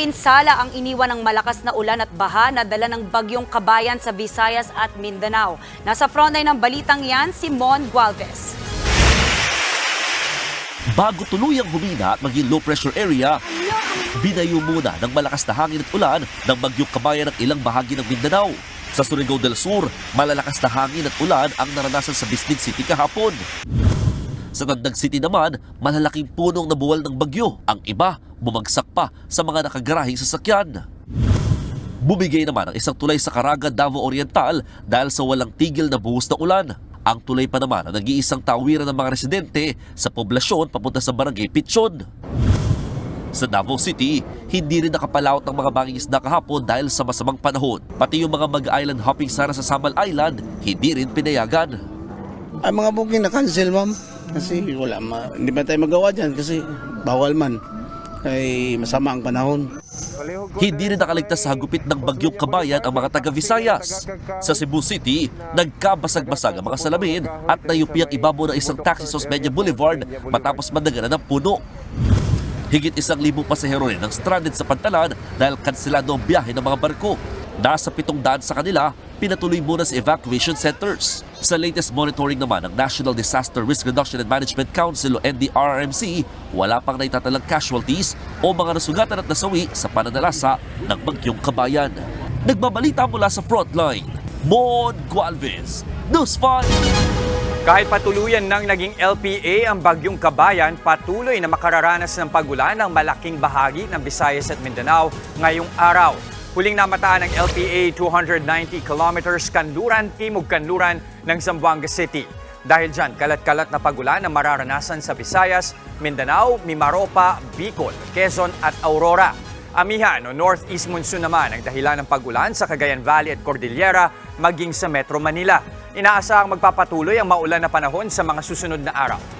pinsala ang iniwan ng malakas na ulan at baha na dala ng bagyong kabayan sa Visayas at Mindanao. Nasa frontline ng balitang yan si Mon Gualvez. Bago tuluyang humina at maging low pressure area, binayo muna ng malakas na hangin at ulan ng bagyong kabayan ng ilang bahagi ng Mindanao. Sa Surigao del Sur, malalakas na hangin at ulan ang naranasan sa Bislig City kahapon. Sa Tandag City naman, malalaking punong nabuwal ng bagyo. Ang iba, bumagsak pa sa mga nakagarahing sasakyan. Bumigay naman ang isang tulay sa Caraga, Davao Oriental dahil sa walang tigil na buhos na ulan. Ang tulay pa naman ang nag-iisang tawiran ng mga residente sa poblasyon papunta sa barangay Pitson. Sa Davao City, hindi rin nakapalaot ng mga banging isda kahapon dahil sa masamang panahon. Pati yung mga mag-island hopping sana sa Samal Island, hindi rin pinayagan. Ay mga booking na cancel ma'am. Kasi wala ma, hindi ba tayo magawa dyan kasi bawal man. Ay masama ang panahon. Hindi rin nakaligtas sa hagupit ng bagyong kabayan ang mga taga Visayas. Sa Cebu City, nagkabasag-basag ang mga salamin at nayupi ang ibabaw ng isang taxi sa Osmeña Boulevard matapos madaganan ng puno. Higit isang libong pasahero rin ang stranded sa pantalan dahil kansilado ang biyahe ng mga barko. Nasa pitong daan sa kanila, pinatuloy muna sa evacuation centers. Sa latest monitoring naman ng National Disaster Risk Reduction and Management Council o NDRRMC, wala pang naitatalang casualties o mga nasugatan at nasawi sa pananalasa ng bagyong kabayan. Nagbabalita mula sa frontline, Mon Gualvez, News 5! Kahit patuluyan ng naging LPA ang bagyong kabayan, patuloy na makararanas ng pagulan ng malaking bahagi ng Visayas at Mindanao ngayong araw. Huling namataan ng LPA 290 kilometers kanluran, timog kanluran ng Zamboanga City. Dahil dyan, kalat-kalat na pagulan ang mararanasan sa Visayas, Mindanao, Mimaropa, Bicol, Quezon at Aurora. Amihan o northeast monsoon naman ang dahilan ng pagulan sa Cagayan Valley at Cordillera maging sa Metro Manila. Inaasahang magpapatuloy ang maulan na panahon sa mga susunod na araw.